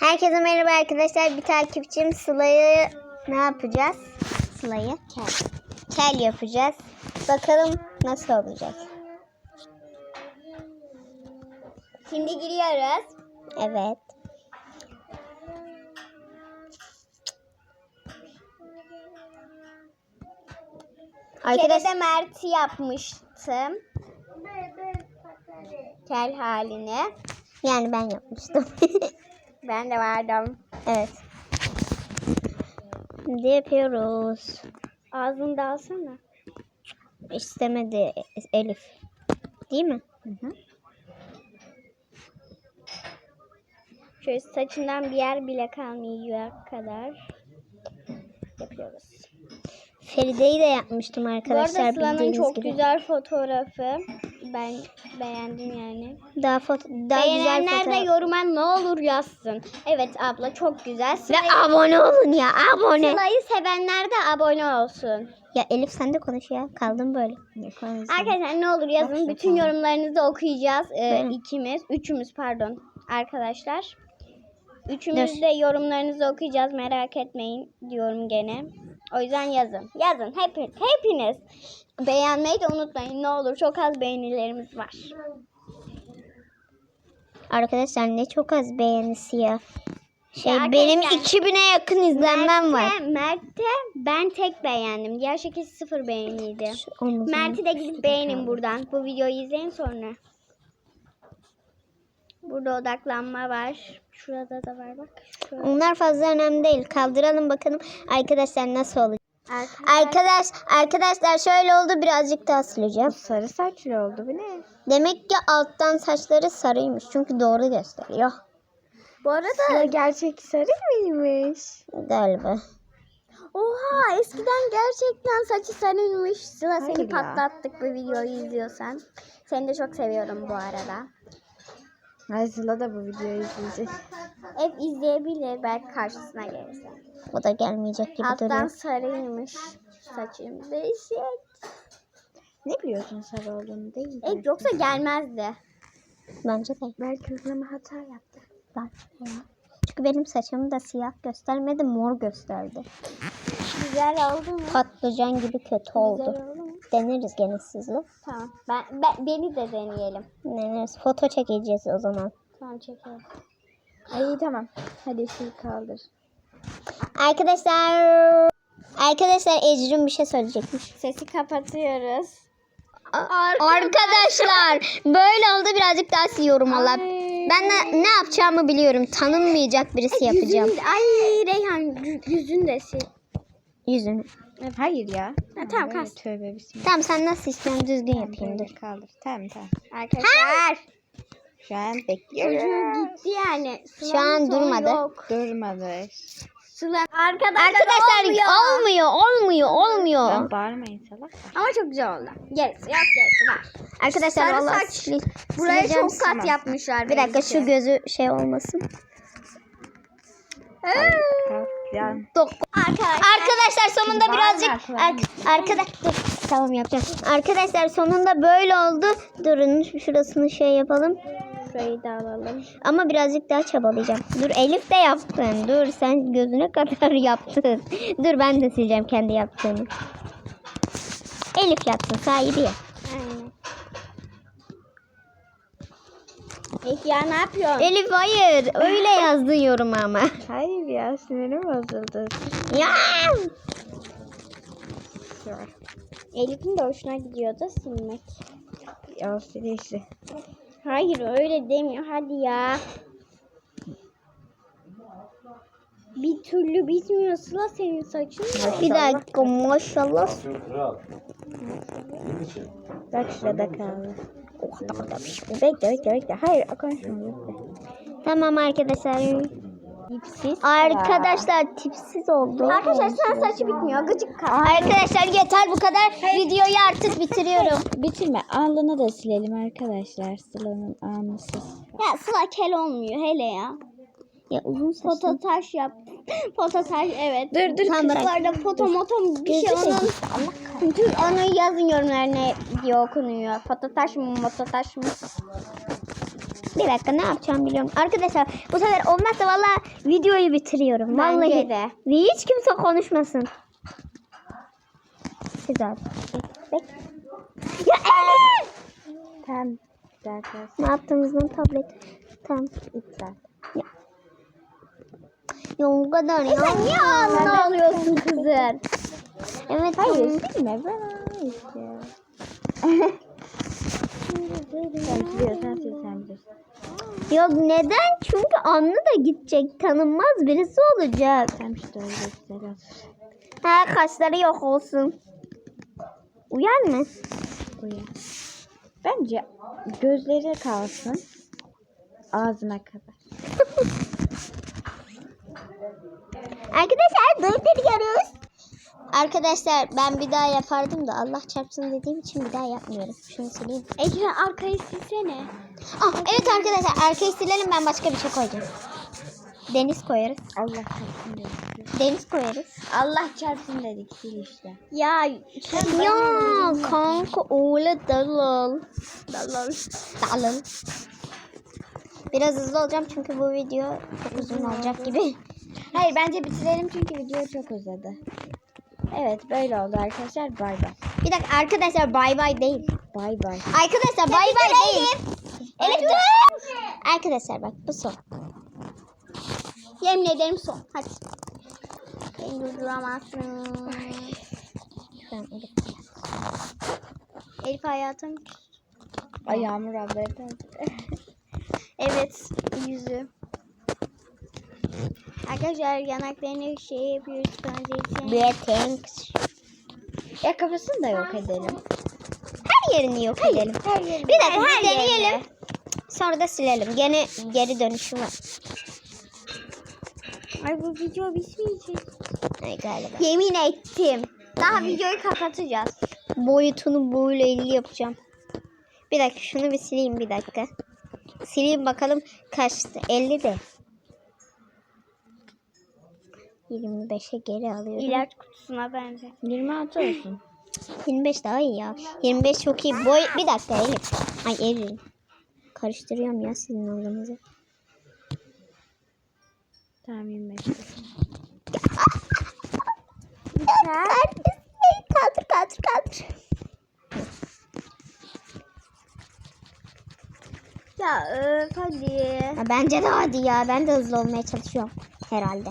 Herkese merhaba arkadaşlar. Bir takipçim Sıla'yı ne yapacağız? Sıla'yı kel. Kel yapacağız. Bakalım nasıl olacak. Şimdi giriyoruz. Evet. Arkadaş... Arkadaş de Mert'i yapmıştım. Kel halini. yani ben yapmıştım. Ben de vardım. evet. Şimdi yapıyoruz. Ağzını da alsana. İstemedi Elif. Değil mi? Şöyle saçından bir yer bile kalmayacak kadar yapıyoruz. Feride'yi de yapmıştım Bu arkadaşlar arada Sıla'nın çok gibi. güzel fotoğrafı. Ben beğendim yani. Daha foto daha güzel Beğenenler de fotoğraf. yoruma ne olur yazsın. Evet abla çok güzel. Ve Sıla'yı, abone olun ya abone. Sıla'yı sevenler de abone olsun. Ya Elif sen de konuş ya. Kaldım böyle. Arkadaşlar ne olur yazın. Bak Bütün yorumlarınızı okuyacağız. Ee, ikimiz, üçümüz pardon arkadaşlar. Üçümüz Dur. de yorumlarınızı okuyacağız. Merak etmeyin diyorum gene. O yüzden yazın. Yazın. Hep, hepiniz. Beğenmeyi de unutmayın. Ne olur çok az beğenilerimiz var. Arkadaşlar ne çok az beğenisi ya. Şey Ya benim arkadaşlar, 2000'e yakın izlenmem var. Mert'e, Mert'e ben tek beğendim. Diğer şekilde sıfır beğeniydi. Mert'i de gidip beğenin buradan. Bu videoyu izleyin sonra. Burada odaklanma var. Şurada da var bak. Şurada. Onlar fazla önemli değil. Kaldıralım bakalım arkadaşlar nasıl olacak. Arkadaşlar, Arkadaş arkadaşlar şöyle oldu birazcık daha sileceğim. Sarı saçlı oldu bu ne? Demek ki alttan saçları sarıymış. Çünkü doğru gösteriyor. bu arada gerçek sarı mıymış? Galiba. oha eskiden gerçekten saçı sarıymış. Sıla seni Hayır ya. patlattık bu videoyu izliyorsan. Seni de çok seviyorum bu arada. Ay Sıla da bu videoyu izleyecek. Hep izleyebilir belki karşısına gelirse. O da gelmeyecek gibi Alttan duruyor. sarıymış saçım. Değişik. Ne biliyorsun sarı olduğunu değil mi? E, yoksa gelmezdi. Bence de. Belki hızlama hata yaptı. Ya. Çünkü benim saçımı da siyah göstermedi mor gösterdi. Güzel oldu mu? Patlıcan gibi kötü oldu. Güzel oldu? Deneriz gene sizle. Tamam. Ben, ben, beni de deneyelim. Deneriz. Foto çekeceğiz o zaman. Tamam çekelim. Ay tamam. Hadi sil kaldır. Arkadaşlar Arkadaşlar Ecrin bir şey söyleyecekmiş. Sesi kapatıyoruz. Arkadaşlar böyle oldu birazcık daha siliyorum valla. Ay. Ben de ne yapacağımı biliyorum. Tanınmayacak birisi yapacağım. Yüzün, ay Reyhan yü- yüzün de sil. Yüzünü. Hayır ya. Ha, tamam, kas. Tövbe bismillah. Tamam sen nasıl istiyorsun düzgün yapayım dur. Kaldır. Tamam tamam. Arkadaşlar. Şu an Çocuğu bekliyorum. gitti yani. Şu Sıla'nın an sonu durmadı. Yok. Durmadı. Sıla. Arkadaşlar, Arkadaşlar olmuyor. olmuyor olmuyor olmuyor. Lan bağırmayın salak. Ama çok güzel oldu. Gerisi yok gerisi var. Arkadaşlar Sarı valla saç. Buraya çok kat yapmışlar. Bir dakika şu gözü şey olmasın. Kalk ya. Arkadaşlar. Arkadaşlar sonunda birazcık kulağım arkadaş tamam yapacağım. Arkadaşlar sonunda böyle oldu. Durun şurasını şey yapalım. Şurayı da alalım. Ama birazcık daha çabalayacağım. Dur Elif de yaptın. Dur sen gözüne kadar yaptın. Dur ben de sileceğim kendi yaptığımı. Elif yaptın sahibi ya. Aynen. Peki ya ne yapıyorsun? Elif hayır öyle yazdın yoruma ama. Hayır ya sinirim bozuldu. ya. Elif'in de hoşuna gidiyor da silmek. Ya silişi. Hayır öyle demiyor. Hadi ya. Bir türlü bitmiyor Sıla senin saçın. Bir dakika maşallah. Bak şurada kaldı. Bekle bekle bekle. Hayır konuşma. bekle. Tamam arkadaşlar. Dipsiz. Arkadaşlar tipsiz oldu. Arkadaşlar sen saçı bitmiyor. Gıcık kal. Arkadaşlar yeter bu kadar. Videoyu artık bitiriyorum. Bitirme. Alnını da silelim arkadaşlar. Sıla'nın alnısız. Ya Sıla kel olmuyor hele ya. Ya uzun saçlı. Fototaş yap. Fototaş evet. Dur, dur. Kızlarda foto moto bir şey onun. Çünkü onu yazın yorumlarına diye okunuyor. Fototaş mı mototaş mı? Bir dakika ne yapacağım biliyorum. Arkadaşlar bu sefer olmazsa valla videoyu bitiriyorum. Bence Vallahi. de. Ve hiç kimse konuşmasın. Abi. Bek. Ya Elif! Tamam. Arkadaşlar Ne yaptığımızdan tablet. Tamam. iptal. Ya o kadar ya. Sen niye ağzına alıyorsun kızın? Evet. Hayır tamam. silme ben sen biliyorsan sil sen bilirsin. Yok neden? Çünkü Anlı da gidecek. Tanınmaz birisi olacak. Tamam işte öyle güzel. Ha kaşları yok olsun. Uyar mı? Uyan. Bence gözleri kalsın. Ağzına kadar. Arkadaşlar durduruyoruz. Arkadaşlar ben bir daha yapardım da Allah çarpsın dediğim için bir daha yapmıyorum. Şunu sileyim. Ekran arkayı silsene. Ah evet arkadaşlar arkayı silelim ben başka bir şey koyacağım. Deniz koyarız. Allah çarpsın dedik. Deniz koyarız. Allah çarpsın dedik sil işte. Ya Ya kanka öyle dalıl. Dalal. Dalıl. Biraz hızlı olacağım çünkü bu video çok uzun olacak gibi. Hayır bence bitirelim çünkü video çok uzadı. Evet böyle oldu arkadaşlar. Bay bay. Bir dakika arkadaşlar bay bay değil. Bay bay. Arkadaşlar bay bay değil. Elif dur. Arkadaşlar bak bu son. Yemin ederim son. Hadi. Beni durduramazsın. Ben Elif. Elif hayatım. Ay Yağmur döndü. Evet. Yüzü. Arkadaşlar yanaklarını şey yapıyoruz. Bir thanks. ya kafasını da yok edelim. Her yerini yok edelim. Her yerini. Bir dakika Her bir deneyelim. yerini. Sonra da silelim. Gene geri dönüşü var. Ay bu video bitmeyecek. Ay galiba. Yemin ettim. Daha videoyu kapatacağız. Boyutunu böyle 50 yapacağım. Bir dakika şunu bir sileyim bir dakika. Sileyim bakalım kaçtı. 50 de. 25'e geri alıyorum. İlaç kutusuna benzer. 26 olsun. 25 daha iyi ya. 25 çok iyi. Boy bir dakika Elif. Ay Elif. Karıştırıyorum ya sizin oğlunuzu. Tamam 25. Kaldır kaldır kaldır. Ya öf hadi. Ya bence de hadi ya. Ben de hızlı olmaya çalışıyorum. Herhalde.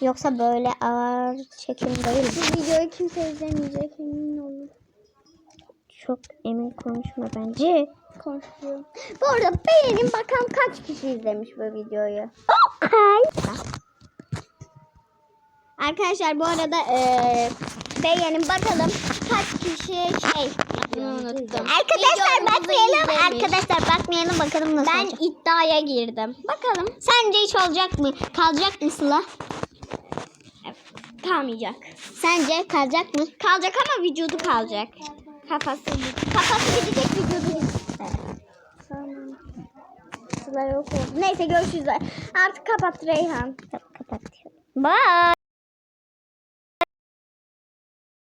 Yoksa böyle ağır çekim değil. Bu videoyu kimse izlemeyecek emin olun. Çok emin konuşma bence. Konuşuyorum. Bu arada beğenin bakalım kaç kişi izlemiş bu videoyu. Okay. Arkadaşlar bu arada eee beğenin bakalım kaç kişi şey unuttum. Arkadaşlar Videomuzu bakmayalım. izlemiş. Arkadaşlar bakmayalım bakalım nasıl Ben olacak. iddiaya girdim. Bakalım Sence hiç olacak mı? Kalacak mı Sıla? Kalmayacak. Sence kalacak mı? Kalacak ama vücudu kalacak. Kafası kafası gidecek vücudu gidecek. Neyse görüşürüz. Artık kapat Reyhan. Kapat. Bye.